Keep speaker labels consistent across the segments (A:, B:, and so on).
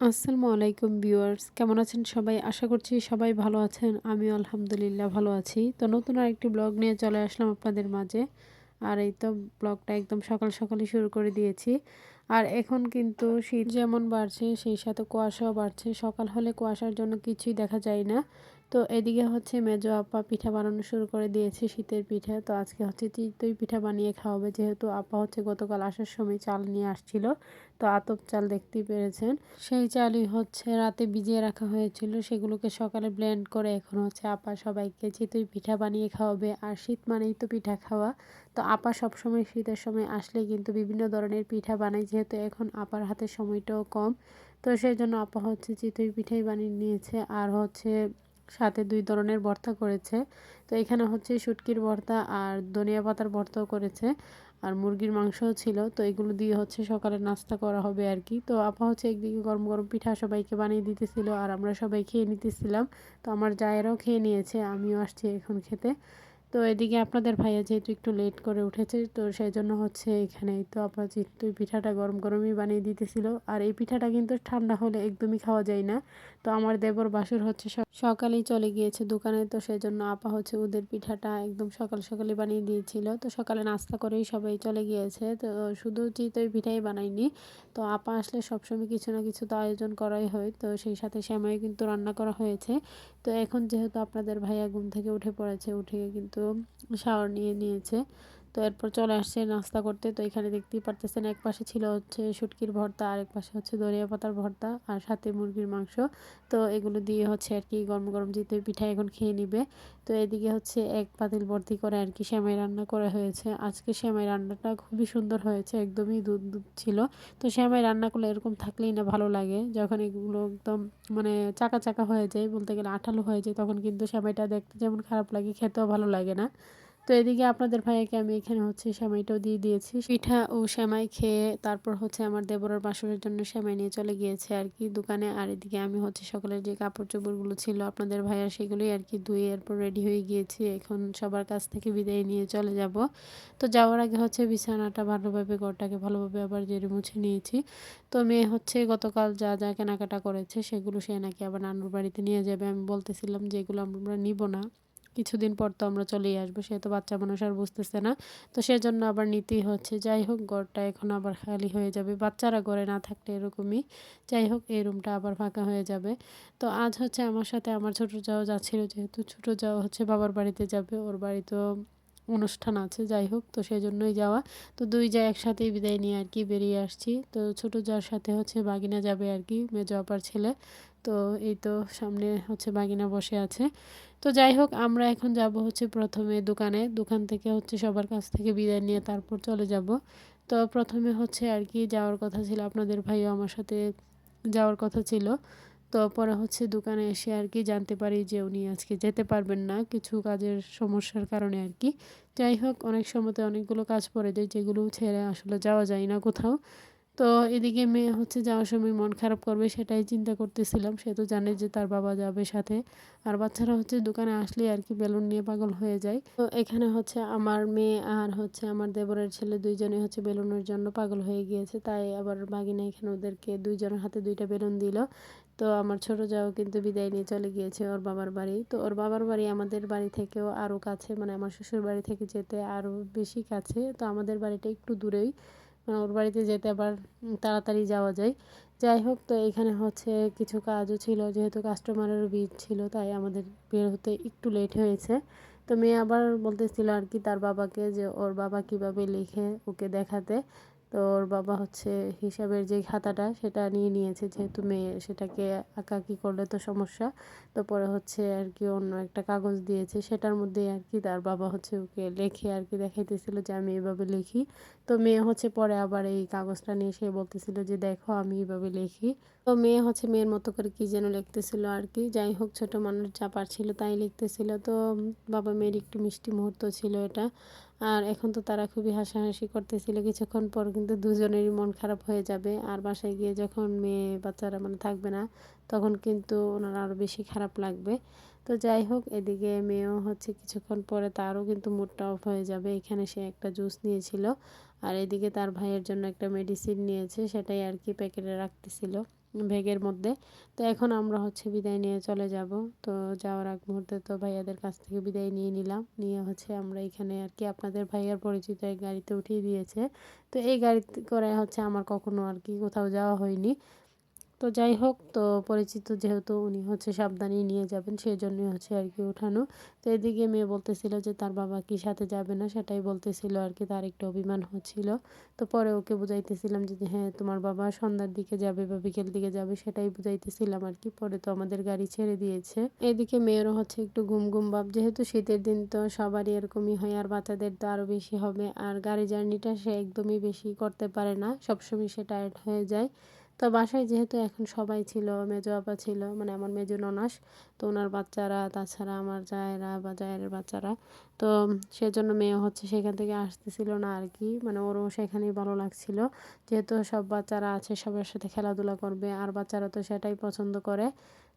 A: আসসালামু আলাইকুম ভিউয়ার্স, কেমন আছেন সবাই? আশা করছি সবাই ভালো আছেন। আমিও আলহামদুলিল্লাহ ভালো আছি। তো নতুন আরেকটি ব্লগ নিয়ে চলে আসলাম আপনাদের মাঝে। আর এই তো ব্লগটা একদম সকাল সকালই শুরু করে দিয়েছি। আর এখন কিন্তু শীত যেমন বাড়ছে, সেই সাথে কুয়াশাও বাড়ছে। সকাল হলে কুয়াশার জন্য কিছুই দেখা যায় না। তো এদিকে হচ্ছে মেজো আপা পিঠা বানানো শুরু করে দিয়েছে শীতের পিঠা। তো আজকে হচ্ছে চিতই পিঠা বানিয়ে খাওয়াবে। যেহেতু আপা হচ্ছে গতকাল আসার সময় চাল নিয়ে আসছিল, তো আতপ চাল দেখতেই পেরেছেন। সেই চালই হচ্ছে রাতে ভিজিয়ে রাখা হয়েছিল। সেগুলোকে সকালে ব্লেন্ড করে এখন হচ্ছে আপা সবাইকে চিতই পিঠা বানিয়ে খাওয়াবে। আর শীত মানেই তো পিঠা খাওয়া। তো আপা সবসময় শীতের সময় আসলে কিন্তু বিভিন্ন ধরনের পিঠা বানায়, যেহেতু এখন আপার হাতে সময়টাও কম। তো সেই জন্য আপা হচ্ছে চিতই পিঠাই বানিয়ে নিয়েছে। আর হচ্ছে সাথে দুই ধরনের ভর্তা করেছে। তো এখানে হচ্ছে শুটকির ভর্তা আর ধনিয়া পাতার ভর্তাও করেছে আর মুরগির মাংসও ছিল। তো এগুলো দিয়ে হচ্ছে সকালে নাস্তা করা হবে আর কি তো আপা হচ্ছে একদিকে গরম গরম পিঠা সবাইকে বানিয়ে দিতেছিল আর আমরা সবাই খেয়ে নিতেছিলাম। তো আমার জায়েরাও খেয়ে নিয়েছে, আমিও আসছি এখন খেতে। তো এদিকে আপনাদের ভাইয়া যেহেতু একটু লেট করে উঠেছে, তো সেই জন্য হচ্ছে এখানেই তো আপনার চিত্তুই পিঠাটা গরম গরমই বানিয়ে দিতেছিল। আর এই পিঠাটা কিন্তু ঠান্ডা হলে একদমই খাওয়া যায় না। তো আমার দেবর বাসুর হচ্ছে সকালেই চলে গিয়েছে দোকানে, তো সেই জন্য আপা হচ্ছে ওদের পিঠাটা একদম সকাল সকালে বানিয়ে দিয়েছিল। তো সকালে নাস্তা করেই সবাই চলে গিয়েছে। তো শুধু চিতই পিঠাই বানাইনি তো আপা আসলে সবসময় কিছু না কিছু তো আয়োজন করাই হয়। তো সেই সাথে শ্যামাই কিন্তু রান্না করা হয়েছে। তো এখন যেহেতু আপনাদের ভাইয়া ঘুম থেকে উঠে পড়েছে, উঠে কিন্তু শাওয়ার নিয়ে নিয়েছে। তো এরপর চলে আসছে নাস্তা করতে। তো এখানে দেখতেই পারতেছেন এক পাশে ছিল হচ্ছে শুটকির ভর্তা, আর এক পাশে হচ্ছে দরিয়া পাতার ভর্তা আর সাথে মুরগির মাংস। তো এগুলো দিয়ে হচ্ছে আর কি গরম গরম যেতে পিঠা এখন খেয়ে নিবে। তো এদিকে হচ্ছে এক পাতিল ভর্তি করে আর কি শ্যামাই রান্না করা হয়েছে। আজকে শ্যামাই রান্নাটা খুবই সুন্দর হয়েছে, একদমই দুধ দুধ ছিল। তো শ্যামাই রান্না করলে এরকম থাকলেই না ভালো লাগে। যখন এগুলো একদম মানে চাকা চাকা হয়ে যায়, বলতে গেলে আঠালো হয়ে যায়, তখন কিন্তু শ্যামাইটা দেখতে যেমন খারাপ লাগে, খেতেও ভালো লাগে না। তো এদিকে আপনাদের ভাইয়াকে আমি এখানে হচ্ছে সেমাইটাও দিয়ে দিয়েছি। পিঠা ও সেমাই খেয়ে তারপর হচ্ছে আমার দেবরের বাসরের জন্য সেমাই নিয়ে চলে গিয়েছে আর কি দোকানে। আর এদিকে আমি হচ্ছে সকালের যে কাপড় চোপড়গুলো ছিল আপনাদের ভাইয়ার সেগুলোই আর কি ধুয়ে এরপর রেডি হয়ে গিয়েছি। এখন সবার কাছ থেকে বিদায় নিয়ে চলে যাব। তো যাওয়ার আগে হচ্ছে বিছানাটা ভালোভাবে ঘরটাকে ভালোভাবে আবার জেরে মুছে নিয়েছি। তো মেয়ে হচ্ছে গতকাল যা যা কেনাকাটা করেছে সেগুলো সে নাকি আবার নানুর বাড়িতে নিয়ে যাবে। আমি বলতেছিলাম যে এগুলো আমরা নিব না। কিছুদিন পর তো আমরা চলেই আসব, সে তো বাচ্চা মানুষ আর বুঝতেছে না। তো সেজন্য আবার নিতেই হচ্ছে। যাই হোক, ঘরটা এখন আবার খালি হয়ে যাবে। বাচ্চারা ঘরে না থাকলে এরকমই। যাই হোক, এই রুমটা আবার ফাঁকা হয়ে যাবে। তো আজ হচ্ছে আমার সাথে আমার ছোটো যাও যাচ্ছিল, যেহেতু ছোটো যাও হচ্ছে বাবার বাড়িতে যাবে, ওর বাড়ি তো অনুষ্ঠান আছে, যাই হোক। তো সেই জন্যই যাওয়া। তো দুই যা একসাথেই বিদায় নিয়ে আর কি বেরিয়ে আসছি। তো ছোটো যার সাথে হচ্ছে বাগিনা যাবে আর কি, মেজো আপার ছেলে। তো এই তো সামনে হচ্ছে বাগিনা বসে আছে। তো যাই হোক, আমরা এখন যাব হচ্ছে প্রথমে দোকানে। দোকান থেকে হচ্ছে সবার কাছ থেকে বিদায় নিয়ে তারপর চলে যাব। তো প্রথমে হচ্ছে আর কি যাওয়ার কথা ছিল, আপনাদের ভাইও আমার সাথে যাওয়ার কথা ছিল। তো পরে হচ্ছে দোকানে এসে আর কি জানতে পারি যে উনি আজকে যেতে পারবেন না, কিছু কাজের সমস্যার কারণে আর কি। যাই হোক, অনেক সময়তে অনেকগুলো কাজ পড়ে যায়, যেগুলো ছেড়ে আসলে যাওয়া যায় না কোথাও। তো এদিকে মেয়ে হচ্ছে যাওয়ার সময় মন খারাপ করবে সেটাই চিন্তা করতেছিলাম। সে তো জানে যে তার বাবা যাবে সাথে। আর বাচ্চারা হচ্ছে দোকানে আসলে আর কি বেলুন নিয়ে পাগল হয়ে যায়। তো এখানে হচ্ছে আমার মেয়ে আর হচ্ছে আমার দেবরের ছেলে দুইজনে হচ্ছে বেলুনের জন্য পাগল হয়ে গিয়েছে। তাই আবার বাগিনা এখানে ওদেরকে দুইজনের হাতে দুইটা বেলুন দিল। তো আমার ছোট যাও কিন্তু বিদায় নিয়ে চলে গিয়েছে ওর বাবার বাড়ি। তো ওর বাবার বাড়ি আমাদের বাড়ি থেকেও আরও কাছে মানে আমার শ্বশুর বাড়ি থেকে যেতে আরও বেশি কাছে। তো আমাদের বাড়িটা একটু দূরেই। মানে ওর বাড়িতে যেতে আবার তাড়াতাড়ি যাওয়া যায়। যাই হোক, তো এখানে হচ্ছে কিছু কাজও ছিল, যেহেতু কাস্টমারের ভিড় ছিল, তাই আমাদের বের হতে একটু লেট হয়েছে। তো মেয়ে আবার বলতেছিল আর কি তার বাবাকে যে ওর বাবা কীভাবে লিখে ওকে দেখাতে। তো ওর বাবা হচ্ছে হিসাবের যে খাতাটা সেটা নিয়ে নিয়েছে যেহেতু মেয়ে, সেটাকে আঁকাকি করলে তো সমস্যা। তো পরে হচ্ছে আর কি অন্য একটা কাগজ দিয়েছে, সেটার মধ্যে আর কি তার বাবা হচ্ছে ওকে লেখে আর কি দেখাইতেছিল যে আমি এভাবে লিখি। তো মেয়ে হচ্ছে পরে আবার এই কাগজটা নিয়ে সে বলতেছিল যে দেখো আমি এভাবে লিখি। তো মেয়ে হচ্ছে মেয়ের মতো করে কী যেন লিখতেছিল আর কি। যাই হোক, ছোট মানুষ যা পারছিল তাই লিখতেছিল। তো বাবা মেয়ের একটু মিষ্টি মুহূর্ত ছিল এটা। আর এখন তো তারা খুবই হাসাহাসি করতেছিল। কিছুক্ষণ পর কিন্তু দুজনেরই মন খারাপ হয়ে যাবে। আর বাসায় গিয়ে যখন মেয়ে বাচ্চারা মানে থাকবে না, তখন কিন্তু ওনারা আরও বেশি খারাপ লাগবে। তো যাই হোক, এদিকে মেয়েও হচ্ছে কিছুক্ষণ পরে তারও কিন্তু মুডটা অফ হয়ে যাবে। এখানে সে একটা জুস নিয়েছিল। আর এদিকে তার ভাইয়ের জন্য একটা মেডিসিন নিয়েছে, সেটাই আর কি প্যাকেটে রাখতেছিল। ব্যাগের মধ্যে। তো এখন আমরা হচ্ছে বিদায় নিয়ে চলে যাব। তো যাওয়ার আগ মুহূর্তে তো ভাইয়াদের কাছ থেকে বিদায় নিয়ে নিলাম। নিয়ে হচ্ছে আমরা এখানে আর কি আপনাদের ভাইয়ার পরিচিত এক গাড়িতে উঠিয়ে দিয়েছে। তো এই গাড়িতে করে হচ্ছে আমার কখনো আর কি কোথাও যাওয়া হয়নি। তো যাই হোক, তো পরিচিত যেহেতু উনি হচ্ছে সাবধানেই নিয়ে যাবেন সেই জন্যই হচ্ছে আর কি উঠানো। তো এদিকে মেয়ে বলতেছিল যে তার বাবা কি সাথে যাবে না, সেটাই বলতেছিল আর কি, তার একটু অভিমান হচ্ছিল। তো পরে ওকে বুঝাইতেছিলাম যে হ্যাঁ তোমার বাবা সন্ধ্যার দিকে যাবে বা বিকেল দিকে যাবে, সেটাই বুঝাইতেছিলাম আর কি, পরে তো আমাদের গাড়ি ছেড়ে দিয়েছে। এদিকে মেয়েরও হচ্ছে একটু ঘুম ঘুম ভাব, যেহেতু শীতের দিন তো সবারই এরকমই হয়, আর বাচ্চাদের তো আরও বেশি হবে, আর গাড়ি জার্নিটা সে একদমই বেশি করতে পারে না, সবসময় সে টায়ার্ড হয়ে যায়। তো বাসায় যেহেতু এখন সবাই ছিল, মেজো আপা ছিল মানে আমার মেজো ননাস, তো ওনার বাচ্চারা, তাছাড়া আমার জায়েরা বা জায়ের বাচ্চারা, তো সেজন্য মেয়ে হচ্ছে সেখান থেকে আসতেছিল না আর কি মানে ওরও সেখানেই ভালো লাগছিল। যেহেতু সব বাচ্চারা আছে, সবার সাথে খেলাধুলা করবে, আর বাচ্চারা তো সেটাই পছন্দ করে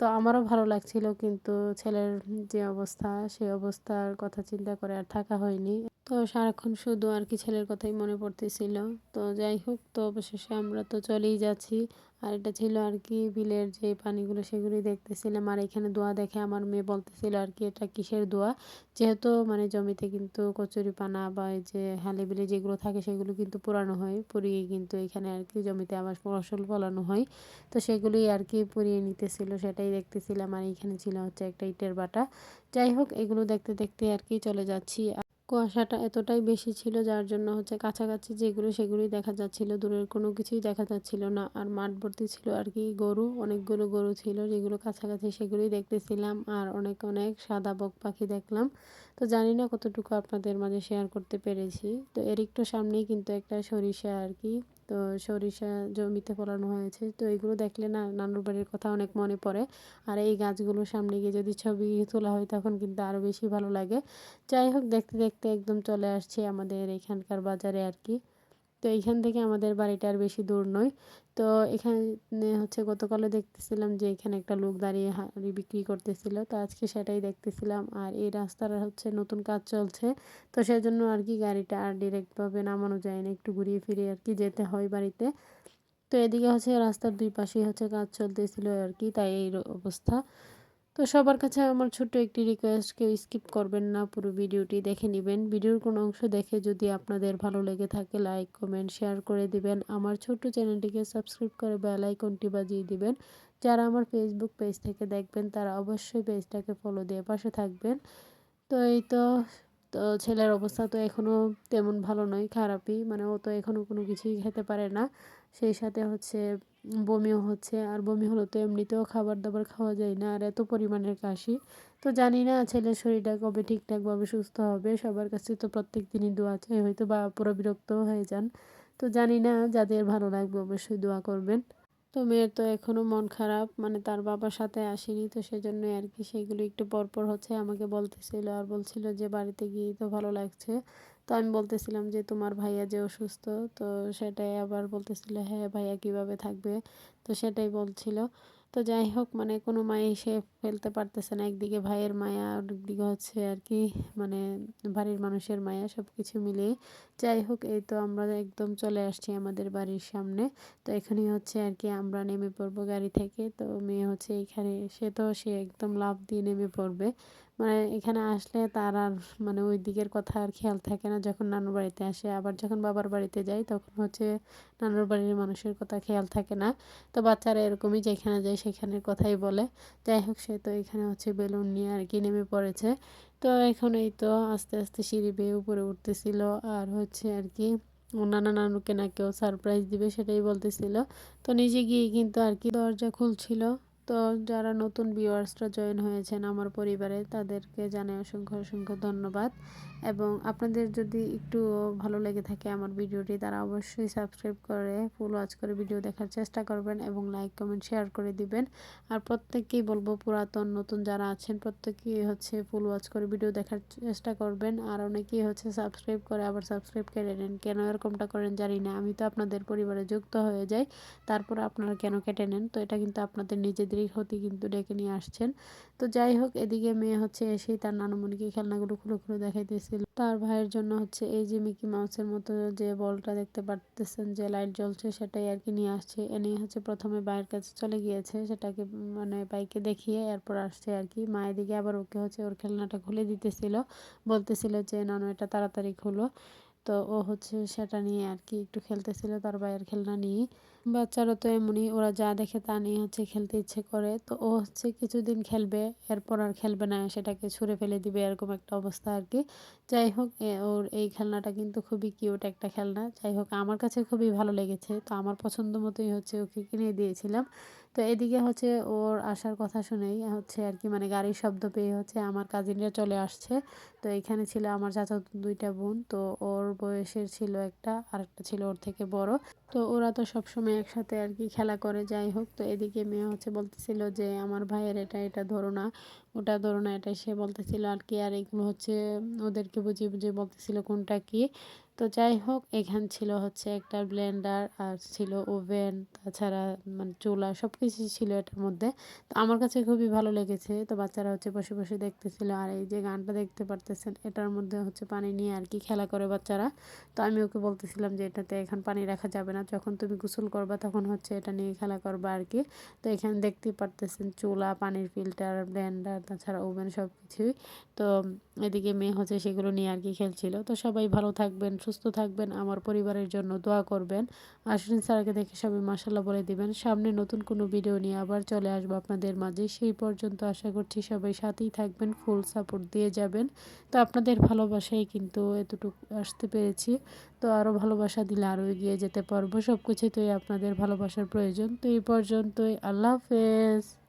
A: তো আমারও ভালো লাগছিল কিন্তু ছেলের যে অবস্থা, সেই অবস্থার কথা চিন্তা করে আর থাকা হয়নি। তো সারাক্ষণ শুধু আর কি ছেলের কথাই মনে পড়তেছিল। তো যাই হোক, তো অবশেষে আমরা তো চলেই যাচ্ছি। আর এটা ছিল আর কি বিলের যে পানিগুলো সেগুলি দেখতেছিলাম। আর এখানে দোয়া দেখে আমার মেয়ে বলতেছিল আর কি, এটা কিসের দোয়া? যেহেতু মানে জমিতে কিন্তু কচুরি পানা বা এই যে হালে বিলে যেগুলো থাকে সেগুলো কিন্তু পুরানো হয়, পুড়িয়ে কিন্তু এখানে আর কি জমিতে আবার ফসল ফলানো হয়। তো সেগুলি আর কি পুড়িয়ে নিতেছিল, সেটাই দেখতেছিলাম। আর এখানে ছিল হচ্ছে একটা ইটের বাটা। যাই হোক, এগুলো দেখতে দেখতে আর কি চলে যাচ্ছি। কুয়াশাটা এতটাই বেশি ছিল যার জন্য হচ্ছে কাছাকাছি যেগুলো সেগুলোই দেখা যাচ্ছিল, দূরের কোনো কিছুই দেখা যাচ্ছিল না। আর মাঠ ভর্তি ছিল আর কি গরু, অনেকগুলো গরু ছিল যেগুলো কাছাকাছি সেগুলোই দেখতেছিলাম আর অনেক অনেক সাদা বক পাখি দেখলাম। তো জানি না কতটুকু আপনাদের মাঝে শেয়ার করতে পেরেছি। তো এর একটু সামনেই কিন্তু একটা সরিষা আর কি তো সরিষা জমিতে ফলানো হয়েছে। তো এগুলো দেখলে না নানুর বাড়ির কথা অনেক মনে পড়ে। আর এই গাছগুলোর সামনে গিয়ে যদি ছবি তোলা হয় তখন কিন্তু আরও বেশি ভালো লাগে। যাই হোক, দেখতে দেখতে একদম চলে আসছে আমাদের এখানকার বাজারে আর কি। তো এইখান থেকে আমাদের বাড়িটা আর বেশি দূর নয়। তো এখানে হচ্ছে গতকালও দেখতেছিলাম যে এখানে একটা লোক দাঁড়িয়ে হাঁড়ি বিক্রি করতেছিল। তো আজকে সেটাই দেখতেছিলাম। আর এই রাস্তার হচ্ছে নতুন কাজ চলছে। তো সেজন্য আর কি গাড়িটা আর ডিরেক্টভাবে নামানো যায় না। একটু ঘুরিয়ে ফিরিয়ে আর কি যেতে হয় বাড়িতে। তো এদিকে হচ্ছে রাস্তার দুই পাশেই হচ্ছে কাজ চলতেছিল আর কি। তাই এই অবস্থা। তো সবার কাছে আমার ছোট্ট একটি রিকোয়েস্ট কেউ স্কিপ করবেন না, পুরো ভিডিওটি দেখে নেবেন। ভিডিওর কোনো অংশ দেখে যদি আপনাদের ভালো লেগে থাকে লাইক কমেন্ট শেয়ার করে দিবেন। আমার ছোট্ট চ্যানেলটিকে সাবস্ক্রাইব করে বেল আইকনটি বাজিয়ে দিবেন। যারা আমার ফেসবুক পেজ থেকে দেখবেন, তারা অবশ্যই পেজটাকে ফলো দিয়ে পাশে থাকবেন। তো এই তো তো ছেলের অবস্থা তো এখনও তেমন ভালো নয়, খারাপই। মানে ও তো এখনও কোনো কিছুই খেতে পারে না। সেই সাথে হচ্ছে বমিও হচ্ছে, আর বমি হলো তো এমনিতেও খাবার দাবার খাওয়া যায় না, আর এত পরিমাণের কাশি। তো জানি না ছেলের শরীরটা কবে ঠিকঠাকভাবে সুস্থ হবে, সবার কাছে তো প্রত্যেক দিনই দোয়া চাই হয়তো বা পুরো বিরক্তও হয়ে যান। তো জানি না যাদের ভালো লাগবে অবশ্যই দোয়া করবেন। তো মেয়ের তো এখনও মন খারাপ মানে তার বাবার সাথে আসেনি, তো সেজন্যই আর কি সেগুলো একটু পরপর হচ্ছে আমাকে বলতেছিল, আর বলছিল যে বাড়িতে গিয়ে তো ভালো লাগছে। তো আমি বলতেছিলাম যে, তোমার ভাইয়া যে অসুস্থ, তো সেটাই আবার বলতেছিল হ্যাঁ ভাইয়া কীভাবে থাকবে? তো সেটাই বলছিল। তো যাই হোক মানে কোনো মায়ে সে ফেলতে পারতেছে না। একদিকে ভাইয়ের মায়া একদিকে হচ্ছে আর কি মানে বাড়ির মানুষের মায়া সব কিছু মিলিয়ে। যাই হোক, এই তো আমরা একদম চলে আসছি আমাদের বাড়ির সামনে। তো এখানেই হচ্ছে আর কি আমরা নেমে পড়ব গাড়ি থেকে। তো মেয়ে হচ্ছে এখানে, সে তো সে একদম লাভ দিয়ে নেমে পড়বে। মানে এখানে আসলে তার আর মানে ওই দিকের কথা আর খেয়াল থাকে না যখন নানুর বাড়িতে আসে। আবার যখন বাবার বাড়িতে যাই তখন হচ্ছে নানুর বাড়ির মানুষের কথা খেয়াল থাকে না। তো বাচ্চারা এরকমই যেখানে যায় সেখানের কথাই বলে। যাই হোক, সে তো এখানে হচ্ছে বেলুন নিয়ে আর কি নেমে পড়েছে। তো এখন এই তো আস্তে আস্তে সিঁড়ি বেয়ে উপরে উঠতেছিল আর হচ্ছে আর কি নানা নানুকে না কেউ সারপ্রাইজ দিবে সেটাই বলতেছিল। তো নিজে গিয়ে কিন্তু আর কি দরজা খুলছিল। তো যারা নতুন ভিউয়ার্সরা জয়েন হয়েছেন আমার পরিবারে, তাদেরকে জানাই অসংখ্য অসংখ্য ধন্যবাদ। এবং আপনাদের যদি একটু ভালো লেগে থাকে আমার ভিডিওটি, তারা অবশ্যই সাবস্ক্রাইব করে, ফুল ওয়াচ করে ভিডিও দেখার চেষ্টা করবেন এবং লাইক, কমেন্ট, শেয়ার করে দিবেন। আর প্রত্যেককেই বলব, পুরাতন, নতুন যারা আছেন, প্রত্যেকেই হচ্ছে ফুল ওয়াচ করে ভিডিও দেখার চেষ্টা করবেন। আর অনেকেই হচ্ছে সাবস্ক্রাইব করে আবার সাবস্ক্রাইব কেটে নেন। কেন এরকমটা করেন জানি না, আমি তো আপনাদের পরিবারে যুক্ত হয়ে যাই, তারপর আপনারা কেন কেটে নেন? তো এটা কিন্তু আপনাদের নিজেদের প্রকৃতির ক্ষতি কিন্তু ডেকে নিয়ে আসছেন। তো যাই হোক, এদিকে মেয়ে হচ্ছে এসেই তার নানুমণিকে খেলনাগুলো খুলে খুলে দেখাইতেছিল। তার ভাইয়ের জন্য হচ্ছে এই যে মিকি মাউসের মতো যে বলটা দেখতে পারতেছেন, যে লাইট জ্বলছে সেটাই আর কি নিয়ে আসছে। এনে হচ্ছে প্রথমে বাইরের কাছে চলে গিয়েছে, সেটাকে মানে বাইকে দেখিয়ে এরপর আসছে আর কি। মায়ের দিকে আবার ওকে হচ্ছে ওর খেলনাটা খুলে দিতেছিল, বলতেছিল যে, নানু, এটা তাড়াতাড়ি খুলো। তো ও হচ্ছে সেটা নিয়ে আর কি একটু খেলতেছিল, তার ভাইয়ের খেলনা নিয়ে বাচ্চারা তো এমনই, ওরা যা দেখে তা নিয়ে হচ্ছে খেলতে ইচ্ছে করে। তো ও হচ্ছে কিছুদিন খেলবে, এরপর আর খেলবে না, সেটাকে ছুঁড়ে ফেলে দিবে, এরকম একটা অবস্থা আর কি। যাই হোক ওর এই খেলনাটা কিন্তু খুবই কিউট একটা খেলনা। যাই হোক, আমার কাছে খুবই ভালো লেগেছে। তো আমার পছন্দ মতোই হচ্ছে ওকে কিনে দিয়েছিলাম। তো এদিকে হচ্ছে ওর আসার কথা শুনেই হচ্ছে আর কি মানে গাড়ির শব্দ পেয়ে হচ্ছে আমার কাজিনরা চলে আসছে। তো এখানে ছিল আমার চাচা দুইটা বোন। তো ওর বয়সের ছিল একটা আর একটা ছিল ওর থেকে বড়। তো ওরা তো সবসময় একসাথে আর কি খেলা করে, যাই হোক। তো এদিকে মেয়ে হচ্ছে বলতেছিল যে, আমার ভাইয়ের এটা এটা ধরো না, ওটা ধরো না এটা সে বলতেছিল। আর কি, আর এগুলো হচ্ছে ওদেরকে বুঝিয়ে বুঝিয়ে বলতেছিল কোনটা কি। তো যাই হোক, এখান ছিল হচ্ছে একটা ব্লেন্ডার আর ছিল ওভেন তাছাড়া মানে চুলা সব কিছুই ছিল এটার মধ্যে। তো আমার কাছে খুবই ভালো লেগেছে। তো বাচ্চারা হচ্ছে বসে বসে দেখতেছিল, আর এই যে গানটা দেখতে পারতেছেন, এটার মধ্যে হচ্ছে পানি নিয়ে আর কি খেলা করে বাচ্চারা? তো আমি ওকে বলতেছিলাম যে, এটাতে এখন পানি রাখা যাবে না, যখন তুমি গোসল করবা তখন হচ্ছে এটা নিয়ে খেলা করবা আর কি। তো এখানে দেখতেই পারতেছেন চুলা, পানির ফিল্টার ব্লেন্ডার তাছাড়া ওভেন সব কিছুই তো এদিকে মেয়ে হচ্ছে সেগুলো নিয়ে আর কি খেলছিল। তো সবাই ভালো থাকবেন, সুস্থ থাকবেন, আমার পরিবারের জন্য দোয়া করবেন। আশ্বিন স্যারকে দেখে সবাই মাসাল্লাহ বলে দিবেন, সামনে নতুন কোনো ভিডিও নিয়ে আবার চলে আসব আপনাদের মাঝে। সেই পর্যন্ত আশা করছি সবাই সাথেই থাকবেন ফুল সাপোর্ট দিয়ে যাবেন। তো আপনাদের ভালোবাসাই কিন্তু এতটুকু আসতে পেরেছি। তো আরও ভালোবাসা দিলে আরও এগিয়ে যেতে পারব। সব কিছুই তো আপনাদের ভালোবাসার প্রয়োজন। তো এই পর্যন্তই, আল্লাহ হাফেজ।